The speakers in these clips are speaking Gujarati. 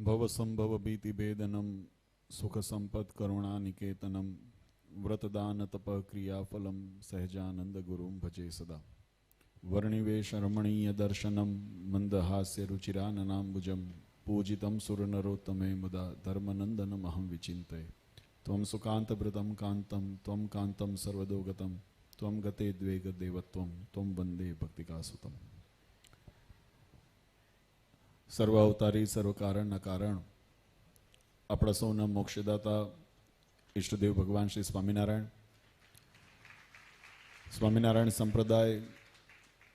ભવસંભવ ભીતિભેદનમ સુખ કરુણા નિકેતનમ વ્રતદાન તપ ક્રિયાફલમ સહેજાનંદ ગુરુમ ભજે સદા વર્ણિવેશ રમણીય દર્શનમ મંદહાસ્ય રુચિરાનનાંબુજમ પૂજિતમ સુરનરોત્તમે મુદા ધર્મનંદનમ અહમ વિચિંતય ત્વમ સુકાંતભૃતમ કાંતમ ત્વમ કાંતમ સર્વદોગતમ ત્વમ ગતે દ્વેગ દેવત્વમ ત્વમ વંદે ભક્તિકાસુતમ સર્વ અવતારી સર્વ કારણના કારણ. આપણા સૌના મોક્ષદાતા ઈષ્ટદેવ ભગવાન શ્રી સ્વામિનારાયણ. સ્વામિનારાયણ સંપ્રદાય,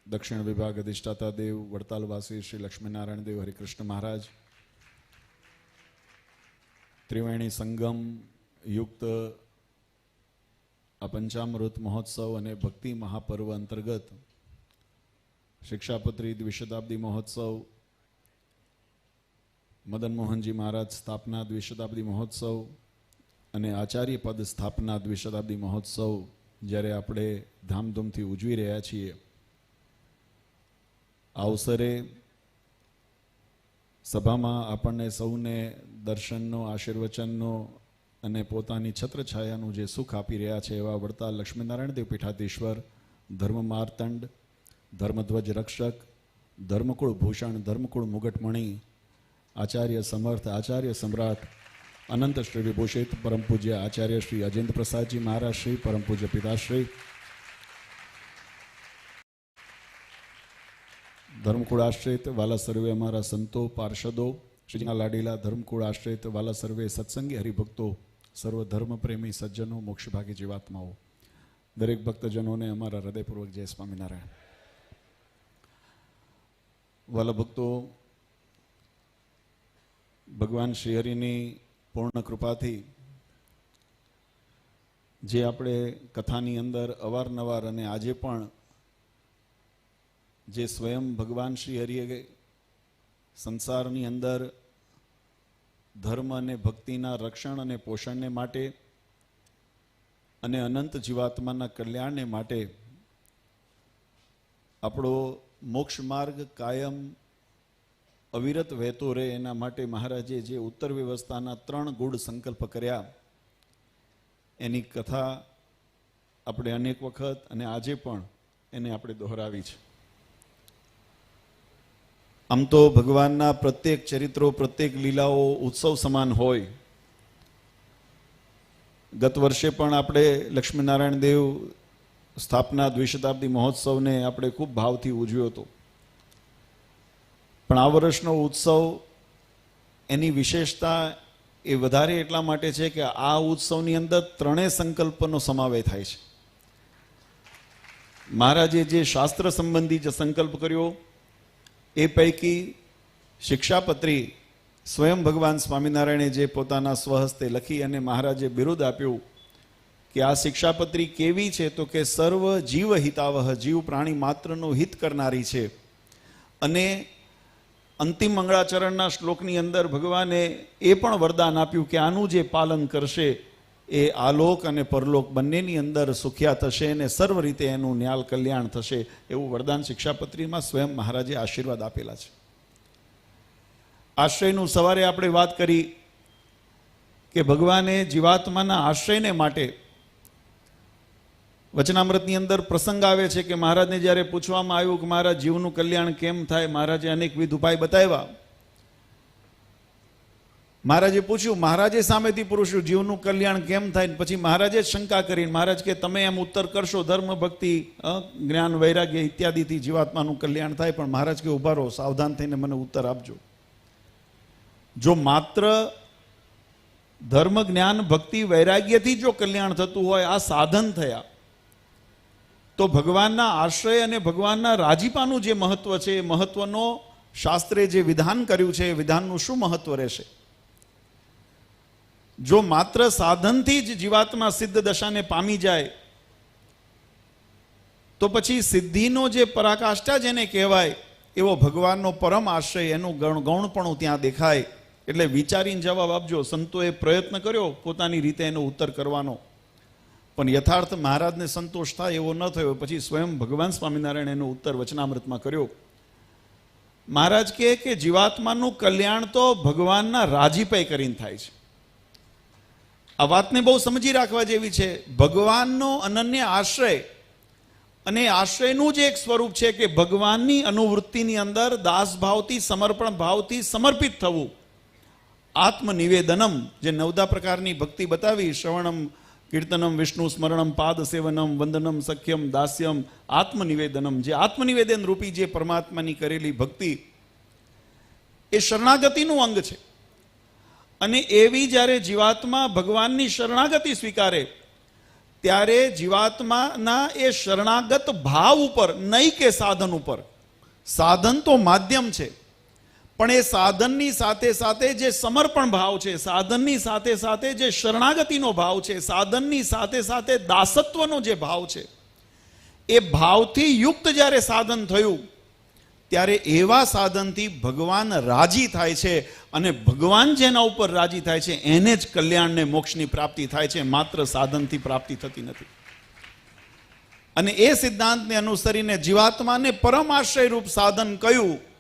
દક્ષિણ વિભાગ અધિષ્ઠાતા દેવ, વડતાલવાસી શ્રી લક્ષ્મીનારાયણ દેવ, હરિકૃષ્ણ મહારાજ. ત્રિવેણી સંગમ, યુક્ત આ પંચામૃત મહોત્સવ અને ભક્તિ મહાપર્વ અંતર્ગત શિક્ષાપત્રી દ્વિશતાબ્દી મહોત્સવ મદન મોહનજી મહારાજ સ્થાપના દ્વિશતાબ્દી મહોત્સવ અને આચાર્ય પદ સ્થાપના દ્વિશતાબ્દી મહોત્સવ જ્યારે આપણે ધામધૂમથી ઉજવી રહ્યા છીએ, આ અવસરે સભામાં આપણને સૌને દર્શનનો, આશીર્વચનનો અને પોતાની છત્રછાયાનું જે સુખ આપી રહ્યા છે એવા વડતા લક્ષ્મીનારાયણ દેવ પીઠાધીશ્વર, ધર્મ માર્તંડ, ધર્મધ્વજ રક્ષક, ધર્મકુળ ભૂષણ, ધર્મકુળ મુગટમણી આચાર્ય સમર્થ, આચાર્ય સમ્રાટ અનંત શ્રી વિભૂષિત પરમ પૂજ્ય આચાર્ય શ્રી અજેન્દ્ર પ્રસાદજી મહારાજ શ્રી, પરમ પૂજ્ય પિતાશ્રી. ધર્મકુળ આશ્રિત વાલા સર્વે અમારા સંતો, પાર્ષદો, શ્રીના લાડીલા ધર્મકુળ આશ્રિત વાલા સર્વે સત્સંગી હરિભક્તો, સર્વ ધર્મ પ્રેમી સજ્જનો, મોક્ષભાગી જીવાત્માઓ. દરેક ભક્તજનોને અમારા હૃદયપૂર્વક જય સ્વામિનારાયણ. વાલા ભક્તો ભગવાન શ્રીહરિની પૂર્ણ કૃપાથી જે આપણે કથાની અંદર અવારનવાર અને આજે પણ જે સ્વયં ભગવાન શ્રી હરિએ સંસારની અંદર ધર્મ અને ભક્તિના રક્ષણ અને પોષણને માટે અને અનંત જીવાત્માના કલ્યાણને માટે આપણો મોક્ષ માર્ગ કાયમ અવિરત વહેતો રહે એના માટે મહારાજે જે ઉત્તર વ્યવસ્થાના ત્રણ ગુડ સંકલ્પ કર્યા. એની કથા આપણે અનેક વખત અને આજે પણ એને આપણે દોહરાવી છે. આમ તો ભગવાનના પ્રત્યેક ચરિત્રો, પ્રત્યેક લીલાઓ ઉત્સવ સમાન હોય. ગત વર્ષે પણ આપણે લક્ષ્મીનારાયણ દેવ સ્થાપના દ્વિશતાબ્દી મહોત્સવને આપણે ખૂબ ભાવથી ઉજવ્યો હતો. પણ આ વર્ષનો ઉત્સવ એની વિશેષતા એ વધારે એટલા માટે છે કે આ ઉત્સવની અંદર ત્રણેય સંકલ્પનો સમાવેશ થાય છે. મહારાજે જે શાસ્ત્ર સંબંધી જે સંકલ્પ કર્યો, એ પૈકી શિક્ષાપત્રી સ્વયં ભગવાન સ્વામિનારાયણે જે પોતાના સ્વહસ્તે લખી અને મહારાજે બિરુદ આપ્યું કે આ શિક્ષાપત્રી કેવી છે તો કે સર્વ જીવ હિતાવહ જીવ પ્રાણી માત્રનો હિત કરનારી છે. અને અંતિમ મંગળાચરણના શ્લોકની અંદર ભગવાને એ પણ વરદાન આપ્યું કે આનું જે પાલન કરશે એ આલોક અને પરલોક બંનેની અંદર સુખ્યા થશે અને સર્વ રીતે એનું ન્યાલ કલ્યાણ થશે એવું વરદાન શિક્ષાપત્રીમાં સ્વયં મહારાજે આશીર્વાદ આપેલા છે. આશ્રયનું સવારે આપણે વાત કરી કે ભગવાને જીવાત્માના આશ્રયને માટે વચનામૃતની અંદર પ્રસંગ આવે છે કે મહારાજને જ્યારે પૂછવામાં આવ્યું કે મહારાજ જીવનું કલ્યાણ કેમ થાય, મહારાજે અનેકવિધ ઉપાય બતાવ્યા. મહારાજે પૂછ્યું, મહારાજે સામેથી પૂછ્યું જીવનું કલ્યાણ કેમ થાય? પછી મહારાજે શંકા કરી મહારાજ કે તમે એમ ઉત્તર કરશો, ધર્મ, ભક્તિ જ્ઞાન, વૈરાગ્ય ઇત્યાદિથી જીવાત્માનું કલ્યાણ થાય, પણ મહારાજ કે, ઊભા રહો, સાવધાન થઈને મને ઉત્તર આપજો. જો માત્ર ધર્મ, જ્ઞાન, ભક્તિ, વૈરાગ્યથી જો કલ્યાણ થતું હોય, આ સાધન થયા. તો ભગવાનના આશ્રય અને ભગવાનના રાજીપાનું જે મહત્વ છે, એ મહત્વનો શાસ્ત્રે જે વિધાન કર્યું છે, એ વિધાનનું શું મહત્વ રહેશે? જો માત્ર સાધનથી જ જીવાત્મા સિદ્ધ દશાને પામી જાય, તો પછી સિદ્ધિનો જે પરાકાષ્ઠા જેને કહેવાય, એવો ભગવાનનો પરમ આશ્રય, એનું ગણ, ગૌણપણું ત્યાં દેખાય. એટલે વિચારીને જવાબ આપજો, સંતોએ પ્રયત્ન કર્યો પોતાની રીતે એનો ઉત્તર કરવાનો. પણ યથાર્થ મહારાજને સંતોષ થાય એવો ન થયો. પછી સ્વયં ભગવાન સ્વામિનારાયણ એનો ઉત્તર વચનામૃતમાં કર્યો. મહારાજ કહે કે જીવાત્માનું કલ્યાણ તો ભગવાનના રાજીપે કરીને થાય છે. આ વાતને બહુ સમજી રાખવા જેવી છે. ભગવાનનો અનન્ય આશ્રય અને આશ્રયનું જ એક સ્વરૂપ છે કે ભગવાનની અનુવૃત્તિની અંદર દાસભાવથી સમર્પણ ભાવથી સમર્પિત થવું. આત્મનિવેદનમ, જે નવદા પ્રકારની ભક્તિ બતાવી, શ્રવણમ કીર્તનમ, વિષ્ણુ સ્મરણમ, પાદ સેવનમ, વંદનમ, સખ્યમ, દાસ્યમ, આત્મનિવેદનમ. જે આત્મનિવેદન રૂપી જે પરમાત્માની કરેલી ભક્તિ, એ શરણાગતિનું અંગ છે. અને એવી જ્યારે જીવાત્મા ભગવાનની શરણાગતિ સ્વીકારે, ત્યારે જીવાત્માના એ શરણાગત ભાવ ઉપર નહીં કે સાધન ઉપર, સાધન તો માધ્યમ છે પણ એ સાધનની સાથે સાથે જે સમર્પણ ભાવ છે, સાધનની સાથે સાથે જે શરણાગતિનો ભાવ છે, સાધનની સાથે સાથે દાસત્વનો જે ભાવ છે, એ ભાવથી યુક્ત જ્યારે સાધન થયું, ત્યારે એવા સાધનથી ભગવાન રાજી થાય છે અને ભગવાન જેના ઉપર રાજી થાય છે, એને જ કલ્યાણને મોક્ષની પ્રાપ્તિ થાય છે, માત્ર સાધનથી પ્રાપ્તિ થતી નથી. અને એ સિદ્ધાંતને અનુસરીને જીવાત્માને પરમ આશ્રય રૂપ સાધન કયું?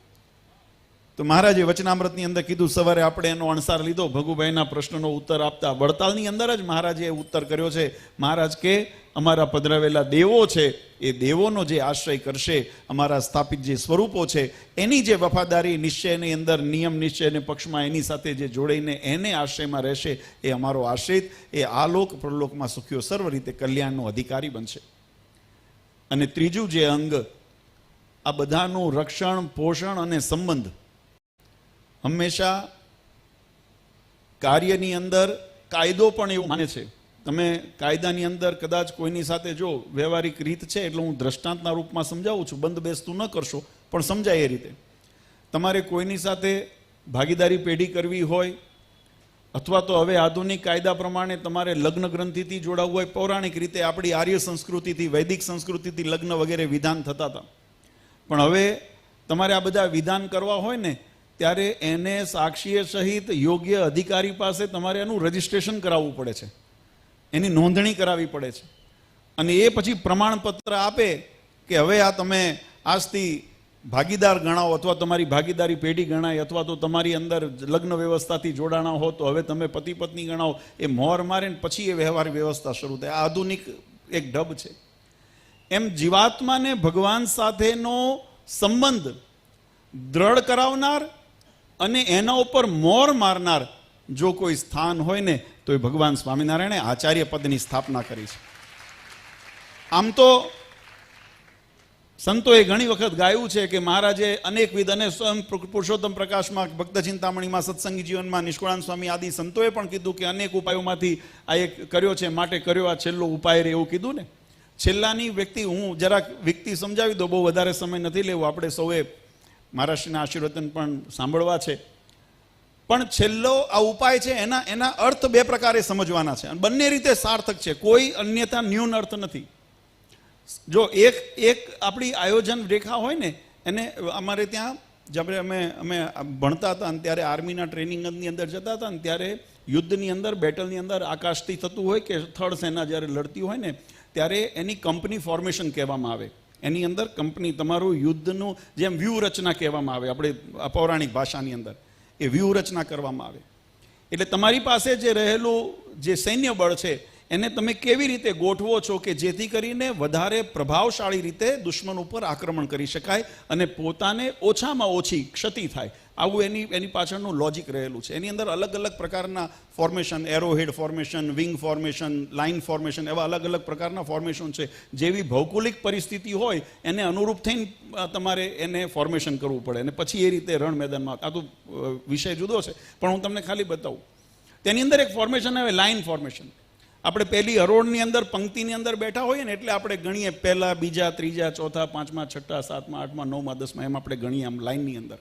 તો મહારાજે વચનામૃતની અંદર કીધું, સવારે આપણે એનો અણસાર લીધો. ભગુભાઈના પ્રશ્નનો ઉત્તર આપતા વડતાલની અંદર જ મહારાજે ઉત્તર કર્યો છે, મહારાજ કે, અમારા પધરાવેલા દેવો છે, એ દેવોનો જે આશ્રય કરશે, અમારા સ્થાપિત જે સ્વરૂપો છે, એની જે વફાદારી નિશ્ચયની અંદર, નિયમ નિશ્ચયને પક્ષમાં એની સાથે જે જોડાઈને એને આશ્રયમાં રહેશે, એ અમારો આશ્રિત, એ આલોક પ્રલોકમાં સુખ્યો સર્વ રીતે કલ્યાણનો અધિકારી બનશે. અને ત્રીજું જે અંગ, આ બધાનું રક્ષણ, પોષણ અને સંબંધ હંમેશા કાર્યની અંદર કાયદો પણ એવું માને છે. તમે કાયદાની અંદર કદાચ કોઈની સાથે જો વ્યવહારિક રીત છે એટલે હું દ્રષ્ટાંતના રૂપમાં સમજાવું છું બંધ બેસતું ન કરશો, પણ સમજાય એ રીતે. તમારે કોઈની સાથે ભાગીદારી પેઢી કરવી હોય, અથવા તો હવે આધુનિક કાયદા પ્રમાણે તમારે લગ્ન ગ્રંથિથી જોડાવવું હોય, પૌરાણિક રીતે આપણી આર્ય સંસ્કૃતિથી, વૈદિક સંસ્કૃતિથી લગ્ન વગેરે વિધાન થતા હતા. પણ હવે તમારે આ બધા વિધાન કરવા હોય ને ત્યારે એને સાક્ષીએ સહિત યોગ્ય અધિકારી પાસે તમારે એનું રજિસ્ટ્રેશન કરાવવું પડે છે. એની નોંધણી કરાવવી પડે છે. અને એ પછી પ્રમાણપત્ર આપે કે હવે આ તમે આજથી ભાગીદાર ગણાવો અથવા તમારી ભાગીદારી પેઢી ગણાય અથવા તો તમારી અંદર લગ્ન વ્યવસ્થાથી જોડાણા હો તો હવે તમે પતિ પત્ની ગણાવો. એ મોર મારે પછી એ વ્યવહાર વ્યવસ્થા શરૂ થાય. આધુનિક એક ઢબ છે. એમ જીવાત્માને ભગવાન સાથેનો સંબંધ દ્રઢ કરાવનાર અને એના ઉપર મોર મારનાર જો કોઈ સ્થાન હોય ને, તો એ ભગવાન સ્વામિનારાયણે આચાર્ય પદની સ્થાપના કરી છે. આમ તો સંતોએ ઘણી વખત ગાયું છે કે મહારાજે અનેકવિધ અને સ્વયં પુરુષોત્તમ પ્રકાશમાં, ભક્ત ચિંતામણીમાં, સત્સંગી જીવનમાં, નિષ્કુળાન સ્વામી આદિ સંતોએ પણ કીધું કે અનેક ઉપાયોમાંથી આ એક કર્યો છે, માટે કર્યો આ છેલ્લો ઉપાય રે એવું કીધું ને. છેલ્લાની વ્યક્તિ હું જરાક વ્યક્તિ સમજાવી દો બહુ વધારે સમય નથી લેવો, આપણે સૌએ મહારાષ્ટ્રના આશીર્વચન પણ સાંભળવા છે. પણ છેલ્લો આ ઉપાય છે, એના એના અર્થ બે પ્રકારે સમજવાના છે. અને બંને રીતે સાર્થક છે. કોઈ અન્યથા ન્યૂન અર્થ નથી. જો એક એક આપણી આયોજન રેખા હોય ને, એને અમારે ત્યાં જ્યારે અમે અમે ભણતા હતા અને ત્યારે આર્મીના ટ્રેનિંગની અંદર જતા હતા ને ત્યારે યુદ્ધની અંદર બેટલની અંદર આકાશથી થતું હોય કે થર્ડ સેના જ્યારે લડતી હોય ને, ત્યારે એની કંપની ફોર્મેશન કહેવામાં આવે. એની અંદર કંપની તમારું યુદ્ધનું જેમ વ્યૂહરચના કહેવામાં આવે, આપણે પૌરાણિક ભાષાની અંદર, એ વ્યૂહરચના કરવામાં આવે. એટલે તમારી પાસે જે રહેલું જે સૈન્ય બળ છે, એને તમે કેવી રીતે ગોઠવો છો કે જેથી કરીને વધારે પ્રભાવશાળી રીતે દુશ્મન ઉપર આક્રમણ કરી શકાય અને પોતાને ઓછામાં ઓછી ક્ષતિ થાય? આવું એની એની પાછળનું લોજિક રહેલું છે. એની અંદર અલગ અલગ પ્રકારના formation arrowhead formation wing formation line formation એવા અલગ અલગ પ્રકારના ફોર્મેશન છે. જેવી ભૌગોલિક પરિસ્થિતિ હોય, એને અનુરૂપ થઈને તમારે એને ફોર્મેશન કરવું પડે. અને પછી એ રીતે રણ મેદાનમાં, આ તો વિષય જુદો છે. પણ હું તમને ખાલી બતાવું. તેની અંદર એક ફોર્મેશન આવે લાઇન ફોર્મેશન આપણે પહેલી હરોળની અંદર, પંક્તિની અંદર બેઠા હોઈએ ને, એટલે આપણે ગણીએ પહેલા, બીજા, ત્રીજા, ચોથા, પાંચમા, છઠ્ઠા, સાતમા, આઠમા, નવમા, દસમા, એમ આપણે ગણીએ આમ લાઇનની અંદર.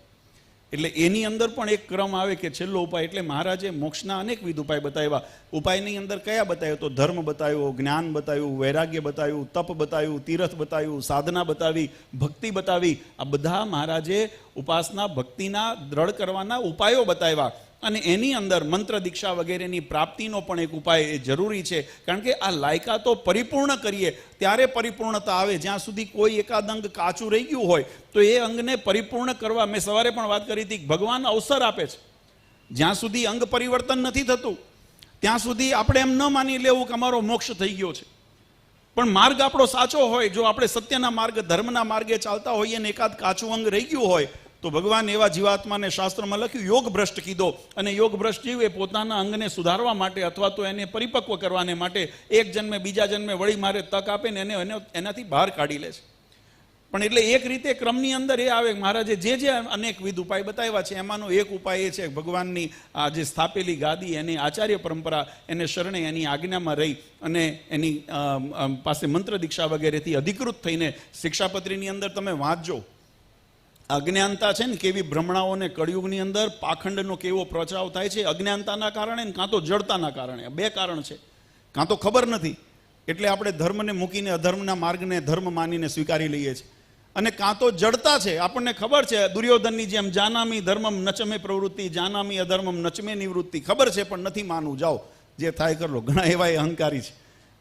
એટલે એની અંદર પણ એક ક્રમ આવે કે છેલ્લો ઉપાય એટલે મહારાજે મોક્ષના અનેકવિધ ઉપાય બતાવ્યા. ઉપાયની અંદર કયા બતાવ્યો? તો ધર્મ બતાવ્યો, જ્ઞાન બતાવ્યું, વૈરાગ્ય બતાવ્યું, તપ બતાવ્યું, તીરથ બતાવ્યું, સાધના બતાવી, ભક્તિ બતાવી. આ બધા મહારાજે ઉપાસના ભક્તિના દ્રઢ કરવાના ઉપાયો બતાવ્યા. અને એની અંદર મંત્ર દીક્ષા વગેરેની પ્રાપ્તિનો પણ એક ઉપાય એ જરૂરી છે. કારણ કે આ લાયકાતો પરિપૂર્ણ કરીએ, ત્યારે પરિપૂર્ણતા આવે. જ્યાં સુધી કોઈ એકાદ અંગ કાચું રહી ગયું હોય, તો એ અંગને પરિપૂર્ણ કરવા. મેં સવારે પણ વાત કરી હતી ભગવાન અવસર આપે છે. જ્યાં સુધી અંગ પરિવર્તન નથી થતું, ત્યાં સુધી આપણે એમ ન માની લેવું કે અમારો મોક્ષ થઈ ગયો છે. પણ માર્ગ આપણો સાચો હોય, જો આપણે સત્યના માર્ગ, ધર્મના માર્ગે ચાલતા હોઈએ ને એકાદ કાચું અંગ રહી ગયું હોય તો ભગવાન એવા જીવાત્માને શાસ્ત્રમાં લખ્યું, યોગ ભ્રષ્ટ કીધો. અને યોગ ભ્રષ્ટ જીવ એ પોતાના અંગને સુધારવા માટે અથવા તો એને પરિપક્વ કરવાને માટે એક જન્મે બીજા જન્મે વળી મારે તક આપે ને એને એને એનાથી બહાર કાઢી લે છે. પણ એટલે એક રીતે ક્રમની અંદર એ આવે મહારાજે જે જે અનેકવિધ ઉપાય બતાવ્યા છે, એમાંનો એક ઉપાય એ છે ભગવાનની આ જે સ્થાપેલી ગાદી, એની આચાર્ય પરંપરા, એને શરણે એની આજ્ઞામાં રહી અને એની પાસે મંત્ર દીક્ષા વગેરેથી અધિકૃત થઈને શિક્ષાપત્રીની અંદર તમે વાંચજો. અજ્ઞાનતા છે ને કેવી ભ્રમણાઓને કળિયુગની અંદર પાખંડનો કેવો પ્રચાર થાય છે, અજ્ઞાનતાના કારણે કાં તો જડતાના કારણે. બે કારણ છે. કાં તો ખબર નથી. એટલે આપણે ધર્મને મૂકીને અધર્મના માર્ગને ધર્મ માનીને સ્વીકારી લઈએ છીએ. અને કાં તો જડતા છે. આપણને ખબર છે, દુર્યોધનની જેમ જાનામી ધર્મમ નચમે પ્રવૃત્તિ, જાનામી અધર્મમ નચમે નિવૃત્તિ. ખબર છે, પણ નથી માનવું. જાઓ, જે થાય કરો. ઘણા એવા એ અહંકારી છે.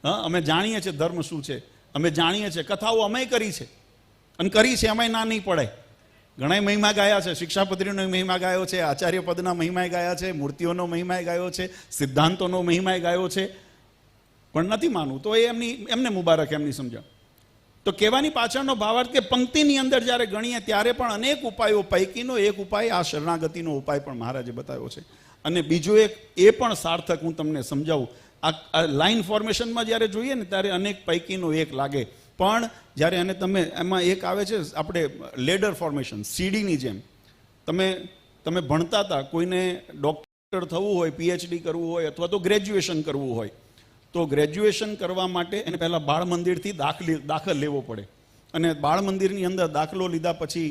હા, અમે જાણીએ છીએ ધર્મ શું છે. અમે જાણીએ છીએ. કથાઓ અમે કરી છે. અને કરી છે અમે ના નહીં પડે. ઘણા મહિમા ગાયા છે. શિક્ષાપત્રીનો મહિમા ગાયો છે, આચાર્ય પદના મહિમાએ ગાયા છે, મૂર્તિઓનો મહિમાએ ગાયો છે, સિદ્ધાંતોનો મહિમાએ ગાયો છે. પણ નથી માનવું. તો એ એમની, એમને મુબારક એમની સમજણ. તો કહેવાની પાછળનો ભાવાર્થ કે પંક્તિની અંદર જ્યારે ગણીએ ત્યારે પણ અનેક ઉપાયો પૈકીનો એક ઉપાય આ શરણાગતિનો ઉપાય પણ મહારાજે બતાવ્યો છે. અને બીજો એક, એ પણ સાર્થક હું તમને સમજાવું. આ લાઇન ફોર્મેશનમાં જ્યારે જોઈએ ને ત્યારે અનેક પૈકીનો એક લાગે. પણ જ્યારે એને તમે એમાં એક આવે છે, આપણે લેડર ફોર્મેશન સીડીની જેમ. તમે તમે ભણતા હતા કોઈને ડૉક્ટર થવું હોય પીએચડી કરવું હોય, અથવા તો ગ્રેજ્યુએશન કરવું હોય, તો ગ્રેજ્યુએશન કરવા માટે એને પહેલાં બાળ મંદિરથી દાખલી, દાખલ લેવો પડે. અને બાળ મંદિરની અંદર દાખલો લીધા પછી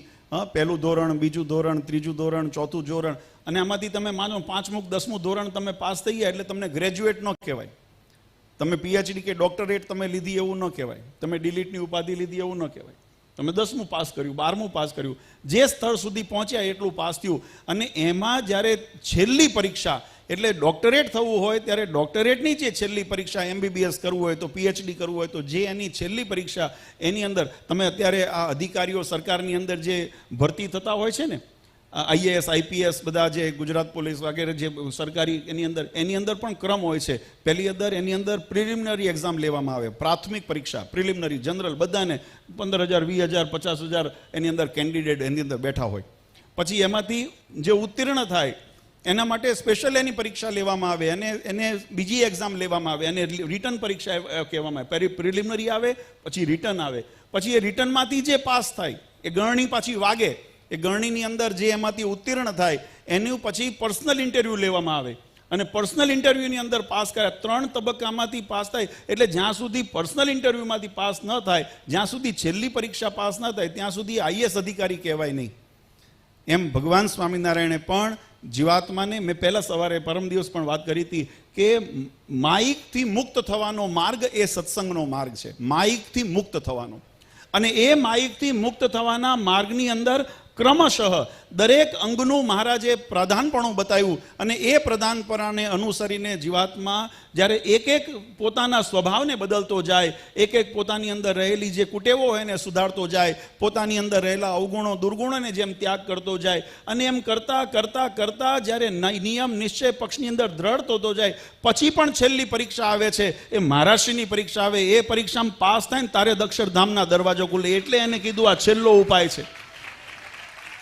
પહેલું ધોરણ, બીજું ધોરણ, ત્રીજું ધોરણ, ચોથું ધોરણ, અને આમાંથી તમે માનો પાંચમું, દસમું ધોરણ તમે પાસ થઈ ગયા એટલે તમને ગ્રેજ્યુએટ ન કહેવાય. તમે પીએચડી કે ડોક્ટરેટ તમે લીધી એવું ન કહેવાય. તમે ડિલીટની ઉપાધિ લીધી એવું ન કહેવાય. તમે દસમું પાસ કર્યું, બારમું પાસ કર્યું. જે સ્થળ સુધી પહોંચ્યા એટલું પાસ થયું. અને એમાં જ્યારે છેલ્લી પરીક્ષા, એટલે ડોક્ટરેટ થવું હોય ત્યારે ડોક્ટરેટની જે છેલ્લી પરીક્ષા એમબીબીએસ કરવું હોય તો પીએચડી કરવું હોય તો જે એની છેલ્લી પરીક્ષા એની અંદર, તમે અત્યારે આ અધિકારીઓ સરકારની અંદર જે ભરતી થતા હોય છે ને આઈએએસ, આઈપીએસ, બધા જે ગુજરાત પોલીસ વગેરે જે સરકારી એની અંદર એની અંદર પણ ક્રમ હોય છે. પહેલી અંદર એની અંદર પ્રિલિમિનરી એક્ઝામ લેવામાં આવે. પ્રાથમિક પરીક્ષા, પ્રિલિમિનરી, જનરલ, બધાને પંદર હજાર વીસ હજાર પચાસ હજાર એની અંદર કેન્ડિડેટ એની અંદર બેઠા હોય. પછી એમાંથી જે ઉત્તીર્ણ થાય, એના માટે સ્પેશિયલ એની પરીક્ષા લેવામાં આવે અને એને બીજી એક્ઝામ લેવામાં આવે અને રિટર્ન પરીક્ષા કહેવામાં આવે. પહેલી પ્રિલિમિનરી આવે, પછી રિટર્ન આવે. પછી એ રિટર્નમાંથી જે પાસ થાય, એ ગણણી પાછી વાગે એ ગરણીની અંદર જે એમાંથી ઉત્તીર્ણ થાય, એનું પછી પર્સનલ ઇન્ટરવ્યૂ લેવામાં આવે. અને પર્સનલ ઇન્ટરવ્યૂની અંદર પાસ કર્યા, ત્રણ તબક્કામાંથી પાસ થાય, એટલે જ્યાં સુધી પર્સનલ ઇન્ટરવ્યૂમાંથી પાસ ન થાય, જ્યાં સુધી છેલ્લી પરીક્ષા પાસ ન થાય, ત્યાં સુધી આઈએસ અધિકારી કહેવાય નહીં. એમ ભગવાન સ્વામિનારાયણે પણ જીવાત્માને, મેં પહેલા સવારે પરમ દિવસ પણ વાત કરી હતી કે માઇકથી મુક્ત થવાનો માર્ગ એ સત્સંગનો માર્ગ છે. માઇકથી મુક્ત થવાનો. અને એ માઇકથી મુક્ત થવાના માર્ગની અંદર ક્રમશઃ દરેક અંગનું મહારાજે પ્રધાનપણું બતાવ્યું અને એ પ્રધાનપણાને અનુસરીને જીવાત્મા જ્યારે એક એક પોતાના સ્વભાવને બદલતો જાય, એક એક પોતાની અંદર રહેલી જે કુટેવો હોય એને સુધારતો જાય, પોતાની અંદર રહેલા અવગુણો, દુર્ગુણોને જેમ ત્યાગ કરતો જાય અને એમ કરતા કરતા કરતા જ્યારે નિયમ, નિશ્ચય પક્ષની અંદર દ્રઢ થતો જાય, પછી પણ છેલ્લી પરીક્ષા આવે છે. એ મહારાષ્ટ્રની પરીક્ષા આવે, એ પરીક્ષામાં પાસ થાય ને તારે દક્ષરધામના દરવાજો ખુલે એટલે એને કીધું આ છેલ્લો ઉપાય છે.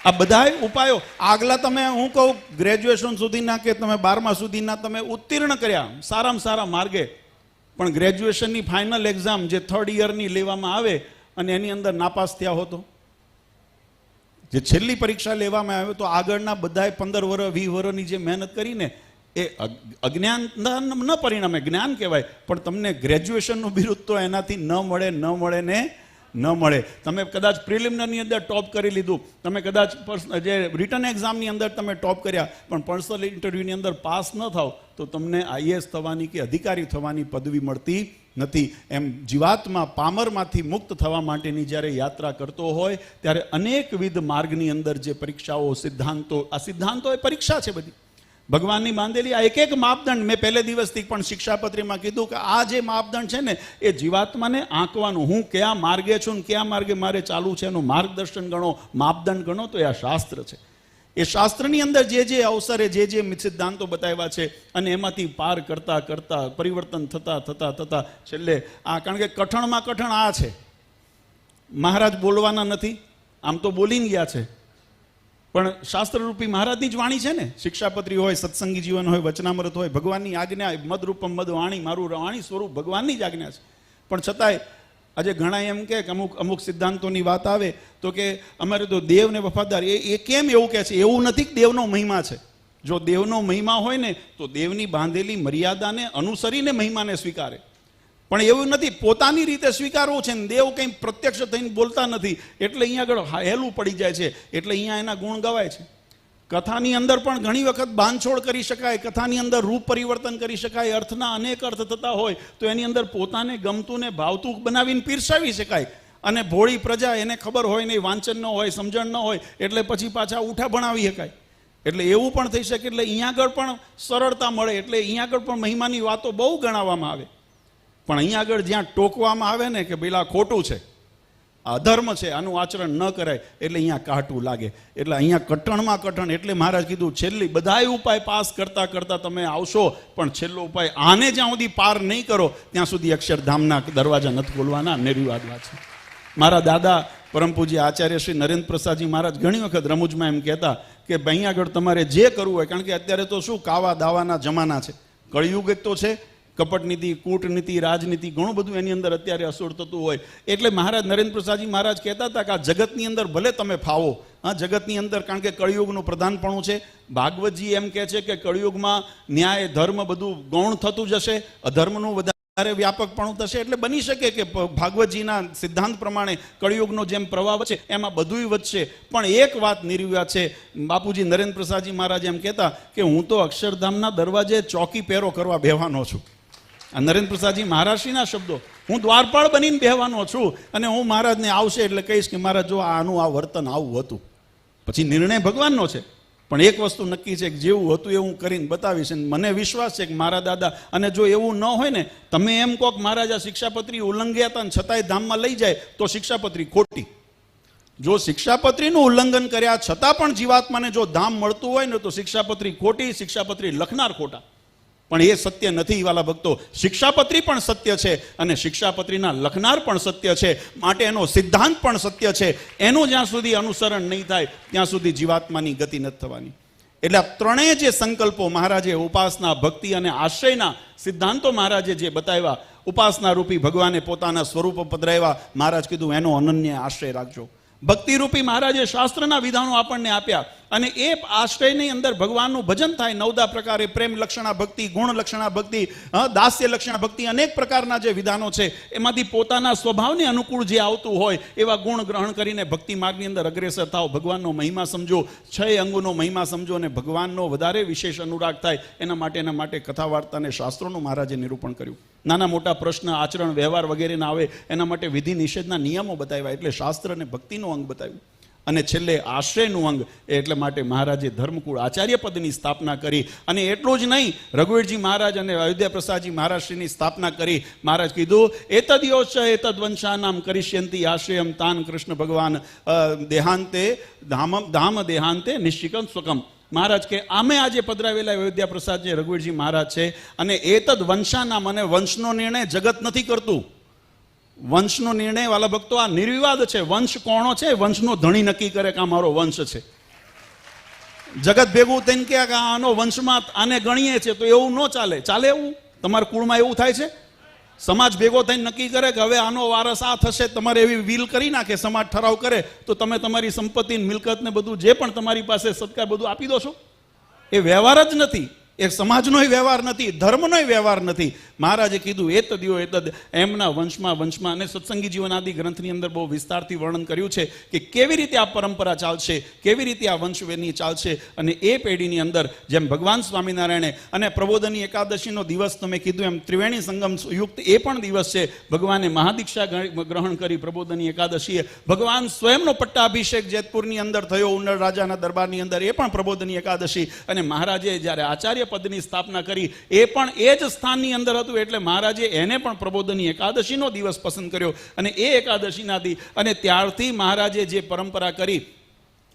આ બધાય ઉપાયો. આગલા તમે હું કહું ગ્રેજ્યુએશન સુધીના કે તમે બારમા સુધીના તમે ઉત્તીર્ણ કર્યા. સારામાં સારા માર્ગે. પણ ગ્રેજ્યુએશનની ફાઇનલ એક્ઝામ જે થર્ડ યરની લેવામાં આવે અને એની અંદર નાપાસ થયા હોતો જે છેલ્લી પરીક્ષા લેવામાં આવે તો આગળના બધાય પંદર વર્ષ વીસ વર્ષની જે મહેનત કરીને એ અજ્ઞાન ન પરિણામે, જ્ઞાન કહેવાય, પણ તમને ગ્રેજ્યુએશનનું બિરુદ તો એનાથી ન મળે ન મળે ને ન મળે. તમે કદાચ પ્રિલિમિનરની અંદર ટોપ કરી લીધું. તમે કદાચ જે રિટર્ન એક્ઝામની અંદર તમે ટોપ કર્યા, પણ પર્સનલ ઇન્ટરવ્યૂની અંદર પાસ ન થાવ, તો તમને આઈએએસ થવાની કે અધિકારી થવાની પદવી મળતી નથી. એમ જીવાતમાં પામરમાંથી મુક્ત થવા માટેની જ્યારે યાત્રા કરતો હોય, ત્યારે અનેકવિધ માર્ગની અંદર જે પરીક્ષાઓ, સિદ્ધાંતો, આ સિદ્ધાંતો એ પરીક્ષા છે બધી. ભગવાનની બાંધેલી આ એક એક માપદંડ મેં પહેલે દિવસથી પણ શિક્ષાપત્રીમાં કીધું કે આ જે માપદંડ છે ને, એ જીવાત્માને આંકવાનું. હું કયા માર્ગે છું ને કયા માર્ગે મારે ચાલુ છે એનું માર્ગદર્શન ગણો, માપદંડ ગણો, તો એ આ શાસ્ત્ર છે. એ શાસ્ત્રની અંદર જે જે અવસરે, જે જે સિદ્ધાંતો બતાવ્યા છે અને એમાંથી પાર કરતા કરતા, પરિવર્તન થતા થતા થતા, છેલ્લે આ કારણ કે કઠણમાં કઠણ આ છે. મહારાજ બોલવાના નથી, આમ તો બોલીને ગયા છે. પણ શાસ્ત્રરૂપી મહારાજની જ વાણી છે ને? શિક્ષાપત્રી હોય, સત્સંગી જીવન હોય, વચનામૃત હોય, ભગવાનની આજ્ઞા, મદરૂપમ મદ વાણી, મારું વાણી સ્વરૂપ ભગવાનની જ આજ્ઞા છે. પણ છતાંય આજે ઘણા એમ કે અમુક અમુક સિદ્ધાંતોની વાત આવે તો કે અમારે તો દેવને વફાદાર, એ એ કેમ એવું કહે છે? એવું નથી કે દેવનો મહિમા છે. જો દેવનો મહિમા હોય ને, તો દેવની બાંધેલી મર્યાદાને અનુસરીને મહિમાને સ્વીકારે. પણ એવું નથી, પોતાની રીતે સ્વીકારવું છે ને દેવ કંઈ પ્રત્યક્ષ થઈને બોલતા નથી. એટલે અહીંયા આગળ હેલું પડી જાય છે. એટલે અહીંયા એના ગુણ ગવાય છે. કથાની અંદર પણ ઘણી વખત બાંધછોડ કરી શકાય, કથાની અંદર રૂપ પરિવર્તન કરી શકાય, અર્થના અનેક અર્થ થતા હોય, તો એની અંદર પોતાને ગમતું ને ભાવતું બનાવીને પીરસાવી શકાય. અને ભોળી પ્રજા એને ખબર હોય નહીં વાંચન ન હોય, સમજણ ન હોય, એટલે પછી પાછા ઉઠા ભણાવી શકાય. એટલે એવું પણ થઈ શકે, એટલે અહીંયા આગળ પણ સરળતા મળે, એટલે અહીંયા આગળ પણ મહિમાની વાતો બહુ ગણાવવામાં આવે. પણ અહીંયા આગળ જ્યાં ટોકવામાં આવે ને કે પેલા ખોટું છે અધર્મ છે, આનું આચરણ ન કરાય, એટલે અહીંયા કાટું લાગે. એટલે અહીંયા કટણમાં કટણ, એટલે મહારાજ કીધું, છેલ્લી બધાય ઉપાય પાસ કરતા કરતા તમે આવશો, પણ છેલ્લો ઉપાય આને જ્યાં સુધી પાર નહીં કરો, ત્યાં સુધી અક્ષરધામના દરવાજા નથી ખોલવાના. નિર્વિવાદ વાત છે મારા દાદા પરમ આચાર્ય શ્રી નરેન્દ્ર પ્રસાદજી મહારાજ ઘણી વખત રમૂજમાં એમ કહેતા કે ભાઈ આગળ તમારે જે કરવું હોય, કારણ કે અત્યારે તો શું કાવા દાવાના જમાના છે. કળિયુગ તો છે કપટનીતિ, કૂટનીતિ, રાજનીતિ ઘણું બધું એની અંદર અત્યારે અસુર થતું હોય. એટલે મહારાજ નરેન્દ્ર પ્રસાદજી મહારાજ કહેતા હતા કે આ જગતની અંદર ભલે તમે ફાવો, હા, જગતની અંદર કારણ કે કળિયુગનું પ્રધાનપણું છે. ભાગવતજી એમ કહે છે કે કળિયુગમાં ન્યાય, ધર્મ બધું ગૌણ થતું જશે, અધર્મનું વધારે વ્યાપકપણું થશે. એટલે બની શકે કે ભાગવતજીના સિદ્ધાંત પ્રમાણે કળિયુગનો જેમ પ્રવાહ વધશે એમાં બધુંય વધશે. પણ એક વાત નિર્વ્યા છે. બાપુજી નરેન્દ્ર પ્રસાદજી મહારાજ એમ કહેતા કે હું તો અક્ષરધામના દરવાજે ચોકી પહેરો કરવા બેહવાનો છું. આ નરેન્દ્ર પ્રસાદજી મહારાષ્ટ્રીના શબ્દો. હું દ્વારપાળ બનીને બેહવાનો છું અને હું મહારાજને આવશે એટલે કહીશ કે મહારાજ, જો આનું આ વર્તન આવું હતું. પછી નિર્ણય ભગવાનનો છે. પણ એક વસ્તુ નક્કી છે કે જેવું હતું એવું કરીને બતાવીશ અને મને વિશ્વાસ છે કે મારા દાદા, અને જો એવું ન હોય ને, તમે એમ કહો કે મહારાજા શિક્ષાપત્રી ઉલ્લંઘ્યા હતા છતાંય ધામમાં લઈ જાય, તો શિક્ષાપત્રી ખોટી. જો શિક્ષાપત્રીનું ઉલ્લંઘન કર્યા છતાં પણ જીવાત્માને જો ધામ મળતું હોય ને, તો શિક્ષાપત્રી ખોટી, શિક્ષાપત્રી લખનાર ખોટા. પણ એ સત્ય નથી વાલા ભક્તો. શિક્ષાપત્રી પણ સત્ય છે અને શિક્ષાપત્રીના લખનાર પણ સત્ય છે. માટે એનો સિદ્ધાંત પણ સત્ય છે. એનું જ્યાં સુધી અનુસરણ નહીં થાય, ત્યાં સુધી જીવાત્માની ગતિ નથી થવાની. એટલે આ ત્રણેય જે સંકલ્પો મહારાજે ઉપાસના ભક્તિ અને આશ્રયના સિદ્ધાંતો મહારાજે જે બતાવ્યા, ઉપાસના રૂપી ભગવાને પોતાના સ્વરૂપો પધરાવ્યા, મહારાજ કીધું, એનો અનન્ય આશ્રય રાખજો. ભક્તિરૂપી મહારાજે શાસ્ત્રના વિધાનો આપણને આપ્યા. અને એ આશ્રયની અંદર ભગવાનનું ભજન થાય, નવદા પ્રકારે પ્રેમ લક્ષણા ભક્તિ, ગુણ લક્ષણા ભક્તિ દાસ્ય લક્ષણા ભક્તિ, અનેક પ્રકારના જે વિધાનો છે, એમાંથી પોતાના સ્વભાવને અનુકૂળ જે આવતું હોય, એવા ગુણ ગ્રહણ કરીને ભક્તિ માર્ગની અંદર અગ્રેસર થાવ ભગવાનનો મહિમા સમજો છ અંગોનો મહિમા સમજો અને ભગવાનનો વધારે વિશેષ અનુરાગ થાય, એના માટે એના માટે કથા વાર્તા અને શાસ્ત્રોનું મહારાજે નિરૂપણ કર્યું. નાના મોટા પ્રશ્ન, આચરણ, વ્યવહાર વગેરેના આવે, એના માટે વિધિ નિષેધના નિયમો બતાવ્યા, એટલે શાસ્ત્ર અને ભક્તિનું અંગ બતાવ્યું. અને છેલ્લે આશ્રયનું અંગ. એટલે માટે મહારાજે ધર્મકુળ આચાર્ય પદની સ્થાપના કરી. અને એટલું જ નહીં, રઘુવીરજી મહારાજ અને અયોધ્યા પ્રસાદજી મહારાષ્ટ્રીની સ્થાપના કરી. મહારાજ કીધું, એતદ યોશ એતદ વંશાનામ કરિષ્યંતી આશ્રયમ તાન કૃષ્ણ ભગવાન દેહાંતે, ધામ ધામ દેહાંતે નિશ્ચિકમ સ્વકમ. મહારાજ કે, આમે આજે પધરાવેલા અયોધ્યા પ્રસાદ જે રઘુવીરજી મહારાજ છે અને એતદ વંશાનામ અને વંશનો નિર્ણય જગત નથી કરતું. વંશનો નિર્ણય વાલા ભક્તો, આ નિર્વિવાદ છે. વંશ કોણો છે? વંશનો ધણી નક્કી કરે કે આ મારો વંશ છે. જગત ભેગું થઈને કે આનો વંશમાં આને ગણીએ છે તો એવું ન ચાલે. ચાલે એવું? તમારા કુળમાં એવું થાય છે? સમાજ ભેગો થઈને નક્કી કરે કે હવે આનો વારસ આ થશે, તમારે એવી વિલ કરી નાખે, સમાજ ઠરાવ કરે, તો તમે તમારી સંપત્તિ મિલકતને બધું જે પણ તમારી પાસે સત્કાર બધું આપી દો છો? એ વ્યવહાર જ નથી. એ સમાજનોય વ્યવહાર નથી ધર્મનોય વ્યવહાર નથી. મહારાજે કીધું, એ તદ્યો એ તદ એમના વંશમાં વંશમાં અને સત્સંગી જીવન આદિ ગ્રંથની અંદર બહુ વિસ્તારથી વર્ણન કર્યું છે કે કેવી રીતે આ પરંપરા ચાલશે, કેવી રીતે આ વંશવેની ચાલશે અને એ પેઢીની અંદર જેમ ભગવાન સ્વામિનારાયણે અને પ્રબોધની એકાદશીનો દિવસ તમે કીધું એમ, ત્રિવેણી સંગમ યુક્ત એ પણ દિવસ છે, ભગવાને મહાદીક્ષા ગ્રહણ કરી પ્રબોધની એકાદશીએ ભગવાન સ્વયંનો પટ્ટાભિષેક જેતપુરની અંદર થયો ઉનળ રાજાના દરબારની અંદર એ પણ પ્રબોધની એકાદશી અને મહારાજે જ્યારે આચાર્ય પદની સ્થાપના કરી, એ પણ એ જ સ્થાનની અંદર હતું એટલે મહારાજે એને પણ પ્રબોધની એકાદશીનો દિવસ પસંદ કર્યો અને એ એકાદશીના દી અને ત્યારથી મહારાજે જે પરંપરા કરી,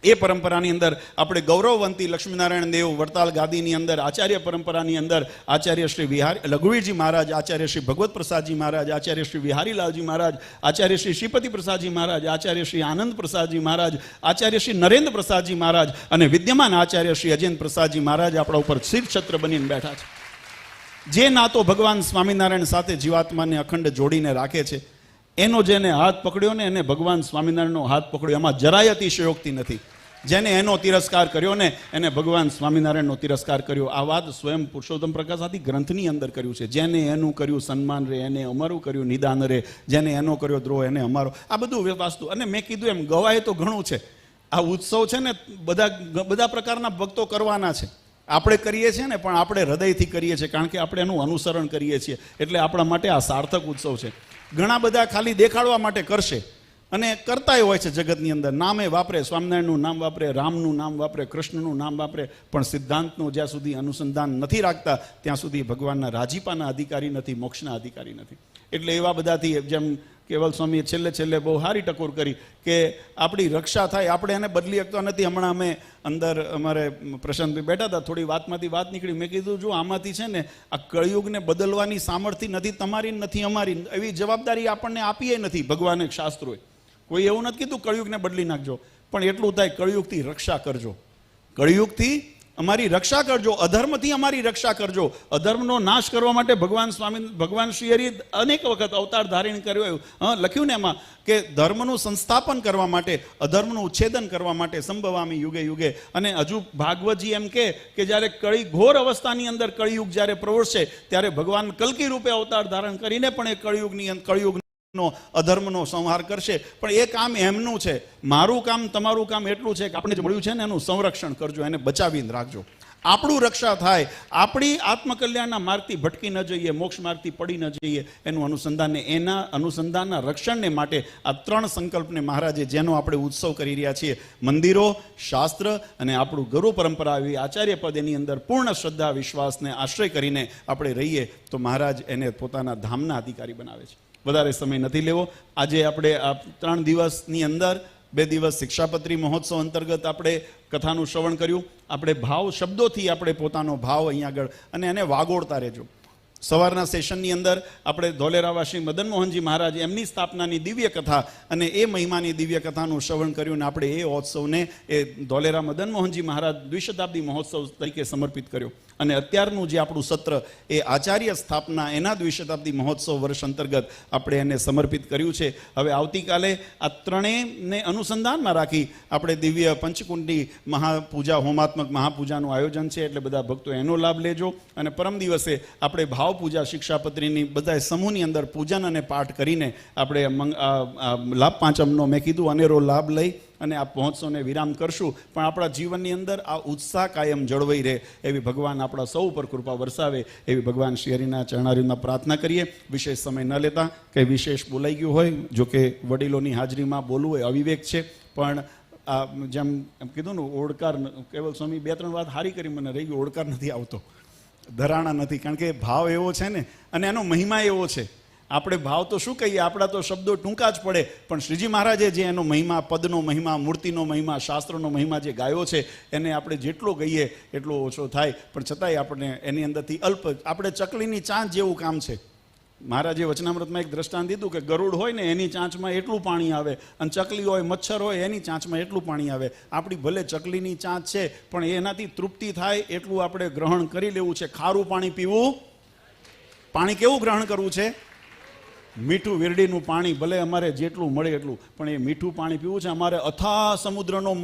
એ પરંપરાની અંદર આપણે ગૌરવવંતી લક્ષ્મીનારાયણ દેવ વડતાલ ગાદીની અંદર, આચાર્ય પરંપરાની અંદર આચાર્ય શ્રી વિહારી લઘુવીરજી મહારાજ, આચાર્ય શ્રી ભગવત પ્રસાદજી મહારાજ, આચાર્ય શ્રી વિહારીલાલજી મહારાજ, આચાર્ય શ્રી શ્રીપતિ પ્રસાદજી મહારાજ, આચાર્ય શ્રી આનંદ પ્રસાદજી મહારાજ, આચાર્ય શ્રી નરેન્દ્ર પ્રસાદજી મહારાજ અને વિદ્યમાન આચાર્ય શ્રી અજેન્દ્ર પ્રસાદજી મહારાજ આપણા ઉપર શિરછત્ર બનીને બેઠા છે. જે નાતો ભગવાન સ્વામિનારાયણ સાથે જીવાત્માને અખંડ જોડીને રાખે છે, એનો જેને હાથ પકડ્યો ને એને ભગવાન સ્વામિનારાયણનો હાથ પકડ્યો. એમાં જરાય અતિશયોક્તિ નથી. જેને એનો તિરસ્કાર કર્યો ને એને ભગવાન સ્વામિનારાયણનો તિરસ્કાર કર્યો. આ વાત સ્વયં પુરુષોત્તમ પ્રકાશ આદિ ગ્રંથની અંદર કર્યું છે. જેને એનું કર્યું સન્માન રે, એને અમારું કર્યું નિદાન રે, જેને એનો કર્યો દ્રોહ, એને અમારો. આ બધું વાસ્તુ. અને મેં કીધું એમ, ગવાય તો ઘણું છે. આ ઉત્સવ છે ને બધા બધા પ્રકારના ભક્તો કરવાના છે. આપણે કરીએ છીએ ને, પણ આપણે હૃદયથી કરીએ છીએ, કારણ કે આપણે એનું અનુસરણ કરીએ છીએ. એટલે આપણા માટે આ સાર્થક ઉત્સવ છે. ઘણા બધા ખાલી દેખાડવા માટે કરશે. અને કરતાય હોય છે જગતની અંદર. નામે વાપરે, સ્વામિનારાયણનું નામ વાપરે, રામનું નામ વાપરે, કૃષ્ણનું નામ વાપરે, પણ સિદ્ધાંતનું જ્યાં સુધી અનુસંધાન નથી રાખતા, ત્યાં સુધી ભગવાનના રાજીપાના અધિકારી નથી, મોક્ષના અધિકારી નથી. એટલે એવા બધાથી જેમ કેવલ સ્વામીએ છેલ્લે છેલ્લે બહુ સારી ટકોર કરી કે આપણી રક્ષા થાય, આપણે એને બદલી શકતા નથી. હમણાં અમે અંદર અમારે પ્રશાંતભાઈ બેઠા હતા, થોડી વાતમાંથી વાત નીકળી. મેં કીધું, જો આમાંથી છે ને, આ કળિયુગને બદલવાની સામર્થ્ય નથી, તમારી નથી, અમારી એવી જવાબદારી આપણને આપીએ નથી ભગવાને, શાસ્ત્રોએ. કોઈ એવું નથી કીધું, કળિયુગને બદલી નાખજો. પણ એટલું થાય, કળિયુગથી રક્ષા કરજો. કળિયુગથી અમારી રક્ષા કરજો, અધર્મથી અમારી રક્ષા કરજો. અધર્મનો નાશ કરવા માટે ભગવાન સ્વામી, ભગવાન શ્રી અનેક વખત અવતાર ધારણ કર્યો હા, લખ્યું ને એમાં કે ધર્મનું સંસ્થાપન કરવા માટે, અધર્મનું ઉચ્છેદન કરવા માટે સંભવામી યુગે યુગે. અને હજુ ભાગવતજી એમ કે કે જ્યારે કળી ઘોર અવસ્થાની અંદર કળિયુગ જ્યારે પ્રવર્ષે ત્યારે ભગવાન કલ્કી રૂપે અવતાર ધારણ કરીને પણ એ કળિયુગની કળિયુગ નો, અધર્મનો સંહાર કરશે. પણ એ કામ એમનું છે. મારું કામ, તમારું કામ એટલું છે કે આપણે જે મળ્યું છે ને એનું સંરક્ષણ કરજો, એને બચાવીને રાખજો. આપણું રક્ષા થાય. આપણી આત્મકલ્યાણના માર્ગથી ભટકી ન જઈએ, મોક્ષ માર્ગથી પડી ન જઈએ, એનું અનુસંધાનને એના અનુસંધાનના રક્ષણને માટે આ ત્રણ સંકલ્પને મહારાજે જેનો આપણે ઉત્સવ કરી રહ્યા છીએ. મંદિરો, શાસ્ત્ર અને આપણું ગુરુ પરંપરા એવી આચાર્ય પદ એની અંદર પૂર્ણ શ્રદ્ધા વિશ્વાસને આશ્રય કરીને આપણે રહીએ, તો મહારાજ એને પોતાના ધામના અધિકારી બનાવે છે. વધારે સમય નથી લેવો. આજે આપણે આ ત્રણ દિવસની અંદર બે દિવસ શિક્ષાપત્રી મહોત્સવ અંતર્ગત આપણે કથાનું શ્રવણ કર્યું. આપણે ભાવ શબ્દોથી આપણે પોતાનો ભાવ અહીંયા આગળ અને એને વાગોળતા રહેજો. સવારના સેશનની અંદર આપણે ધોલેરાવાસી મદન મોહનજી મહારાજ એમની સ્થાપનાની દિવ્ય કથા અને એ મહિમાની દિવ્ય કથાનું શ્રવણ કર્યું અને આપણે એ મહોત્સવને એ ધોલેરા મદન મોહનજી મહારાજ દ્વિશતાબ્દી મહોત્સવ તરીકે સમર્પિત કર્યો. અને અત્યારનું જે આપણું સત્ર એ આચાર્ય સ્થાપના એના દ્વિશતાબ્દી મહોત્સવ વર્ષ અંતર્ગત આપણે એને સમર્પિત કર્યું છે. હવે આવતીકાલે આ ત્રણેયને અનુસંધાનમાં રાખી આપણે દિવ્ય પંચકુંડી મહાપૂજા, હોમાત્મક મહાપૂજાનું આયોજન છે. એટલે બધા ભક્તો એનો લાભ લેજો. અને પરમ દિવસે આપણે ભાવપૂજા શિક્ષાપત્રીની બધા સમૂહની અંદર પૂજન અને પાઠ કરીને આપણે લાભ પાંચમનો મેં કીધું, અનેરો લાભ લઈ અને આ મહોત્સવને વિરામ કરશું. પણ આપણા જીવનની અંદર આ ઉત્સાહ કાયમ જળવાઈ રહે એવી ભગવાન આપણા સૌ ઉપર કૃપા વરસાવે એવી ભગવાન શ્રી હરિના ચરણારીમાં પ્રાર્થના કરીએ. વિશેષ સમય ન લેતા કે વિશેષ બોલાઈ ગયું હોય, જો કે વડીલોની હાજરીમાં બોલવું એ અવિવેક છે. પણ આ જેમ એમ કીધું ને, ઓડકાર કેવલ સ્વામી બે ત્રણ વાત હારી કરી, મને રહી ગયું, ઓડકાર નથી આવતો. ધરાણા નથી, કારણ કે ભાવ એવો છે ને, અને એનો મહિમા એવો છે. આપણે ભાવ તો શું કહીએ? આપણા તો શબ્દો ટૂંકા જ પડે. પણ શ્રીજી મહારાજે જે એનો મહિમા, પદનો મહિમા, મૂર્તિનો મહિમા, શાસ્ત્રનો મહિમા જે ગાયો છે, એને આપણે જેટલો કહીએ, એટલો ઓછો થાય. પણ છતાંય આપણને એની અંદરથી અલ્પ આપણે ચકલીની ચાંચ જેવું કામ છે. મહારાજે વચનામૃતમાં એક દ્રષ્ટાંત દીધું કે ગરુડ હોય ને, એની ચાંચમાં એટલું પાણી આવે. અને ચકલી હોય, મચ્છર હોય, એની ચાંચમાં એટલું પાણી આવે. આપણી ભલે ચકલીની ચાંચ છે, પણ એનાથી તૃપ્તિ થાય એટલું આપણે ગ્રહણ કરી લેવું છે. ખારું પાણી પીવું? પાણી કેવું ગ્રહણ કરવું છે? મીઠું વેરડીનું પાણી ભલે અમારે જેટલું મળે એટલું, પણ એ મીઠું પાણી પીવું છે. અમારે અથા સમુદ્રનો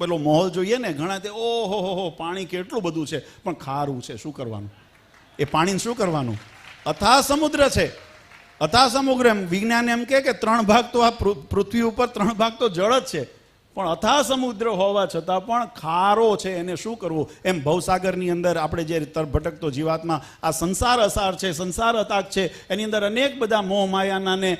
પેલો મહોલ જોઈએ ને, ઘણા તે ઓહો હો હો પાણી કેટલું બધું છે. પણ ખારું છે, શું કરવાનું? એ પાણીને શું કરવાનું? અથા સમુદ્ર છે. અથા સમુદ્ર એમ, વિજ્ઞાન એમ કે ત્રણ ભાગ તો આ પૃથ્વી ઉપર ત્રણ ભાગ તો જળ જ છે. પણ અથા સમુદ્ર હોવા છતાં પણ ખારો છે, એને શું કરવું? એમ ભવસાગરની અંદર આપણે જે ભટકતો જીવાતમાં, આ સંસાર અસાર છે, સંસાર અતાક છે, એની અંદર અનેક બધા મોહ માયાના ને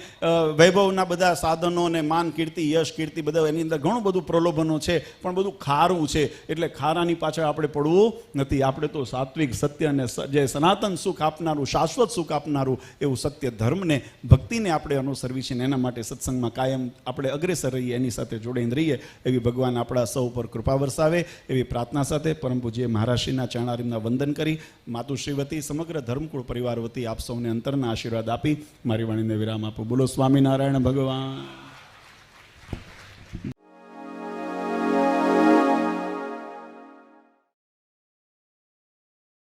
વૈભવના બધા સાધનો ને માન, કીર્તિ, યશ, કીર્તિ બધા એની અંદર ઘણું બધું પ્રલોભનો છે, પણ બધું ખારું છે, એટલે ખારાની પાછળ આપણે પડવું નથી. આપણે તો સાત્વિક સત્ય અને જે સનાતન સુખ આપનારું, શાશ્વત સુખ આપનારું એવું સત્ય ધર્મને, ભક્તિને આપણે અનુસરવી છે ને એના માટે સત્સંગમાં કાયમ આપણે અગ્રેસર રહીએ, એની સાથે જોડાઈને રહીએ. એવી ભગવાન આપણા સૌ પર કૃપા વરસાવે, એવી પ્રાર્થના સાથે પરમ પૂજ્ય મહારાષ્ટ્રીના ચરણારીમના વંદન કરી માતુશ્રી વતી સમગ્ર ધર્મકુળ પરિવાર વતી આપ સૌને અંતરના આશીર્વાદ આપી, મારી વાણીને વિરામ આપો. બોલો સ્વામિનારાયણ ભગવાન.